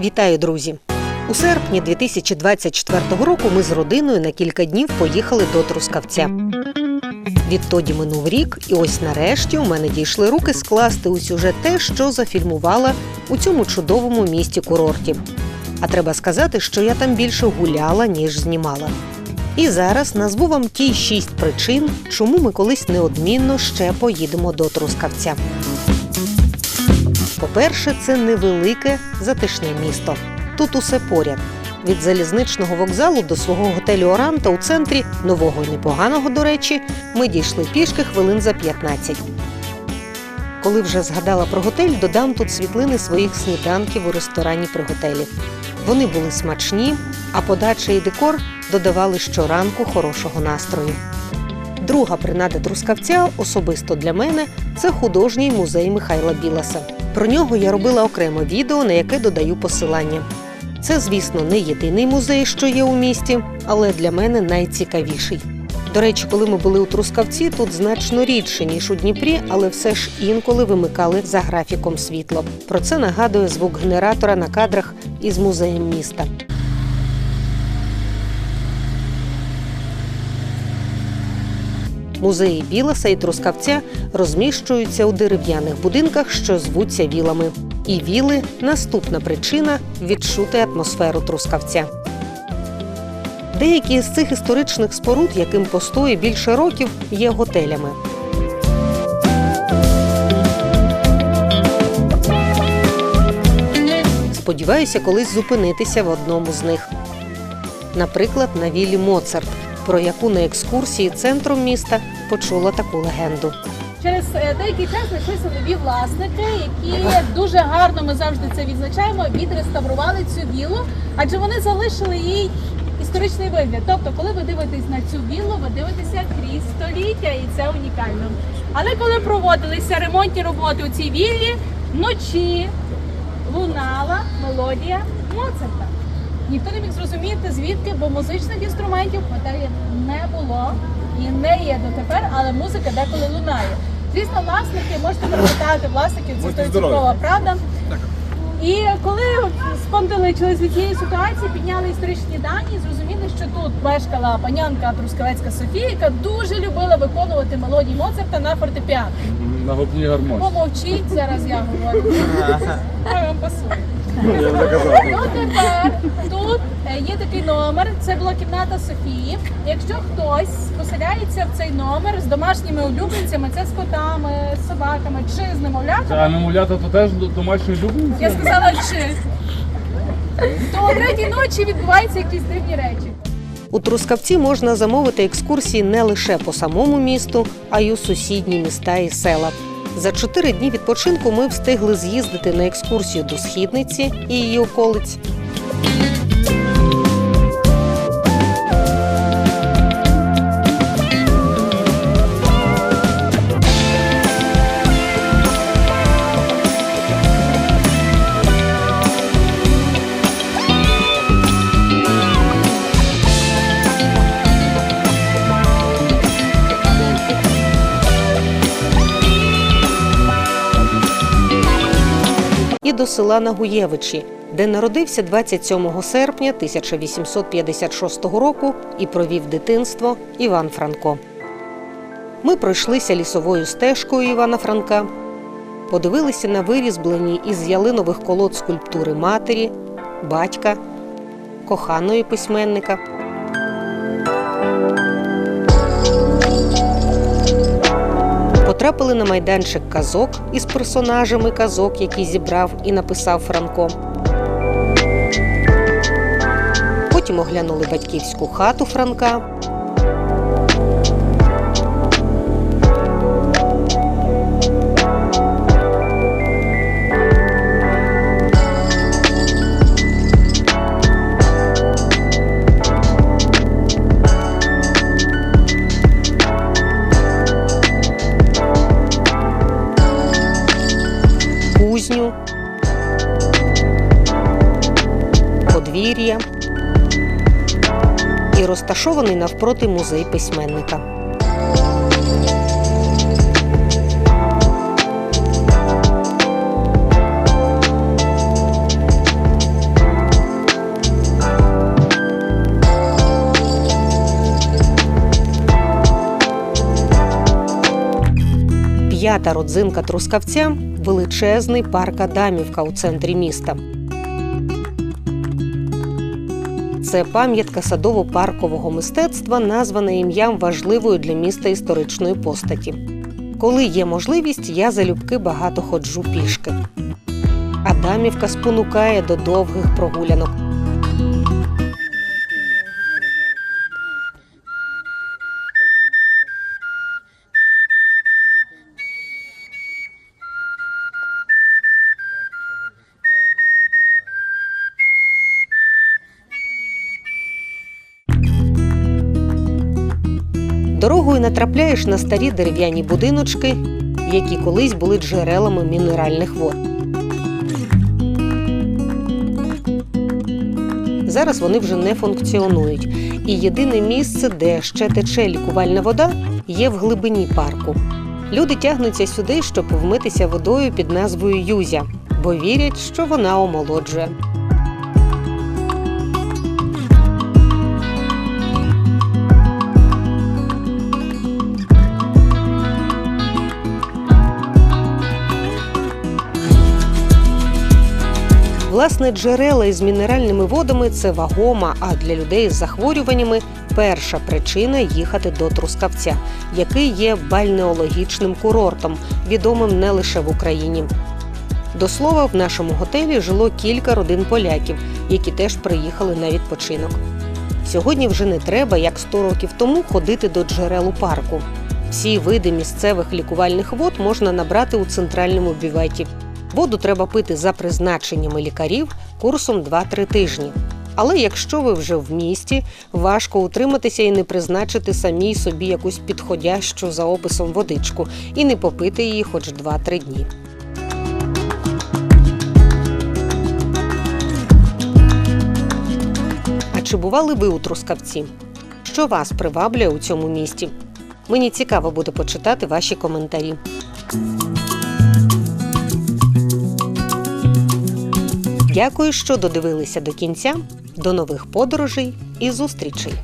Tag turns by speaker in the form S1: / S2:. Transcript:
S1: Вітаю, друзі! У серпні 2024 року ми з родиною на кілька днів поїхали до Трускавця. Відтоді минув рік, і ось нарешті у мене дійшли руки скласти у сюжет те, що зафільмувала у цьому чудовому місті курорті. А треба сказати, що я там більше гуляла, ніж знімала. І зараз назву вам ті шість причин, чому ми колись неодмінно ще поїдемо до Трускавця. По-перше, це невелике затишне місто. Тут усе поряд. Від залізничного вокзалу до свого готелю Оранта у центрі нового і непоганого, до речі, ми дійшли пішки хвилин за 15. Коли вже згадала про готель, додам тут світлини своїх сніданків у ресторані при готелі. Вони були смачні, а подача і декор додавали щоранку хорошого настрою. Друга принада трускавця особисто для мене це художній музей Михайла Біласа. Про нього я робила окреме відео, на яке додаю посилання. Це, звісно, не єдиний музей, що є у місті, але для мене найцікавіший. До речі, коли ми були у Трускавці, тут значно рідше, ніж у Дніпрі, але все ж інколи вимикали за графіком світло. Про це нагадує звук генератора на кадрах із музеєм міста. Музеї Біласа і Трускавця розміщуються у дерев'яних будинках, що звуться вілами. І віли наступна причина відчути атмосферу Трускавця. Деякі з цих історичних споруд, яким постої більше років, є готелями. Сподіваюся, колись зупинитися в одному з них. Наприклад, на вілі Моцарт, про яку на екскурсії центром міста почула таку легенду.
S2: Через е, деякий час знайшлися нові власники, які дуже гарно ми завжди це відзначаємо. Відреставрували цю віллу, адже вони залишили їй історичний вигляд. Тобто, коли ви дивитесь на цю віллу, ви дивитеся крізь століття, і це унікально. Але коли проводилися ремонтні роботи у цій віллі, вночі лунала мелодія Моцарта. Ніхто не міг зрозуміти звідки, бо музичних інструментів в готелі не було і не є дотепер, але музика деколи лунає. Звісно, власники можете перепитати власників, це стовідсоткова правда. І коли спонтеличились від цієї ситуації, підняли історичні дані, зрозуміли, що тут мешкала панянка Трускавецька Софія, яка дуже любила виконувати мелодії Моцарта на фортепіано.
S3: На губній гармоші.
S2: Помовчіть, зараз я говорю. Вам пасує.
S3: Я вже казав.
S2: Ну тепер є такий номер. Це була кімната Софії. Якщо хтось поселяється в цей номер з домашніми улюбленцями, це з котами, з собаками чи з немовлятами.
S3: А немовлята то теж до- домашні улюбленці?
S2: Я сказала чи. То о третій ночі відбуваються якісь дивні речі.
S1: У Трускавці можна замовити екскурсії не лише по самому місту, а й у сусідні міста і села. За чотири дні відпочинку ми встигли з'їздити на екскурсію до східниці і її околиць. До села Нагуєвичі, де народився 27 серпня 1856 року і провів дитинство Іван Франко. Ми пройшлися лісовою стежкою Івана Франка, подивилися на вирізблені із ялинових колод скульптури матері, батька, коханої письменника. Потрапили на майданчик казок із персонажами казок, які зібрав і написав Франко. Потім оглянули батьківську хату Франка. Сирія і розташований навпроти музей письменника. П'ята родзинка Трускавця величезний парк Адамівка у центрі міста. Це пам'ятка садово-паркового мистецтва, названа ім'ям важливої для міста історичної постаті. Коли є можливість, я залюбки багато ходжу пішки. Адамівка спонукає до довгих прогулянок. Дорогою натрапляєш на старі дерев'яні будиночки, які колись були джерелами мінеральних вод. Зараз вони вже не функціонують, і єдине місце, де ще тече лікувальна вода, є в глибині парку. Люди тягнуться сюди, щоб вмитися водою під назвою Юзя, бо вірять, що вона омолоджує. Власне, джерела із мінеральними водами це вагома, а для людей з захворюваннями перша причина їхати до Трускавця, який є бальнеологічним курортом, відомим не лише в Україні. До слова, в нашому готелі жило кілька родин поляків, які теж приїхали на відпочинок. Сьогодні вже не треба, як 100 років тому, ходити до джерел парку. Всі види місцевих лікувальних вод можна набрати у центральному бюветі. Воду треба пити за призначеннями лікарів курсом 2-3 тижні. Але якщо ви вже в місті, важко утриматися і не призначити самій собі якусь підходящу за описом водичку і не попити її хоч 2-3 дні. А чи бували ви у Трускавці? Що вас приваблює у цьому місті? Мені цікаво буде почитати ваші коментарі. Дякую, що додивилися до кінця. До нових подорожей і зустрічей!